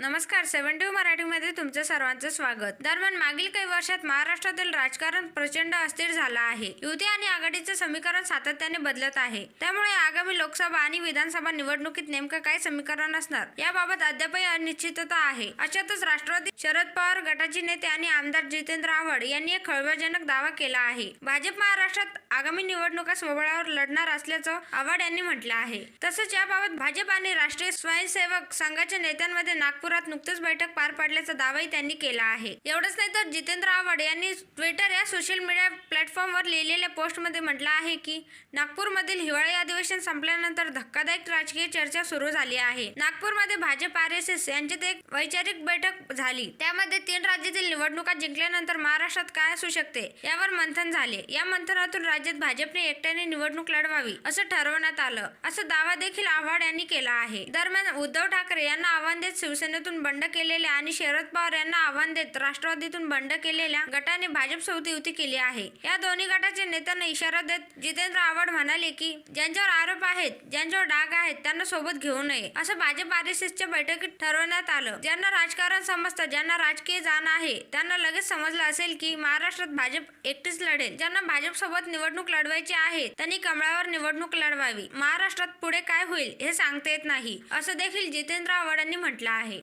नमस्कार सेव्हन मराठीमध्ये तुमचं सर्वांचं स्वागत. दरम्यान मागील काही वर्षात महाराष्ट्रातील राजकारण प्रचंड अस्थिर झालं आहे. युती आणि आघाडीचं समीकरण सातत्याने बदलत आहे. त्यामुळे आगामी लोकसभा आणि विधानसभा निवडणुकीत नेमकं काय समीकरण असणार? याबाबत अद्यापही अनिश्चितता आहे. अशातच राष्ट्रवादी शरद पवार गटाचे नेते आणि आमदार जितेंद्र आव्हाड यांनी एक खळबळजनक दावा केला आहे. भाजप महाराष्ट्रात आगामी निवडणुका स्वबळावर लढणार असल्याचं आव्हाड यांनी म्हटलं आहे. तसंच याबाबत भाजप आणि राष्ट्रीय स्वयंसेवक संघाच्या नेत्यांमध्ये नागपूर नागपुरात नुकतीच बैठक पार पाडल्याचा दावाही त्यांनी केला आहे. एवढंच नाही तर जितेंद्र आव्हाड यांनी ट्विटर या सोशल मीडिया प्लॅटफॉर्मवर लिहिलेल्या पोस्टमध्ये म्हटलं आहे की नागपूरमधील हिवाळी अधिवेशन संपल्यानंतर धक्कादायक राजकीय चर्चा सुरू झाली आहे. नागपूरमध्ये भाजप आर एस एस यांच्यात एक वैचारिक बैठक झाली. त्यामध्ये तीन राज्यातील निवडणुका जिंकल्यानंतर महाराष्ट्रात काय असू शकते यावर मंथन झाले. या मंथनातून राज्यात भाजपने एकट्याने निवडणूक लढवावी असं ठरवण्यात आलं. असं दावा देखील आव्हाड यांनी केला आहे. दरम्यान उद्धव ठाकरे यांना आव्हान देत शिवसेनेतून बंड केलेल्या आणि शरद पवार यांना आव्हान देत राष्ट्रवादीतून बंड केलेल्या गटाने भाजप सोबत युती केली आहे. या दोन्ही गटाच्या नेत्यांना इशारा देत जितेंद्र आव्हाड म्हणाले की ज्यांच्यावर आरोप आहेत ज्यांच्यावर डाग आहेत त्यांना सोबत घेऊ नये असं भाजप आरएसएसच्या बैठकीत ठरवण्यात आलं. ज्यांना राजकारण समजतं ज्यांना राजकीय जाण आहे त्यांना लगेच समजलं असेल की महाराष्ट्रात भाजप एकटीच लढेल. ज्यांना भाजप सोबत निवडणूक लढवायची आहे त्यांनी कमळावर निवडणूक लढवावी. महाराष्ट्रात पुढे काय होईल हे सांगता येत नाही असं देखील जितेंद्र आव्हाडांनी म्हटलं आहे.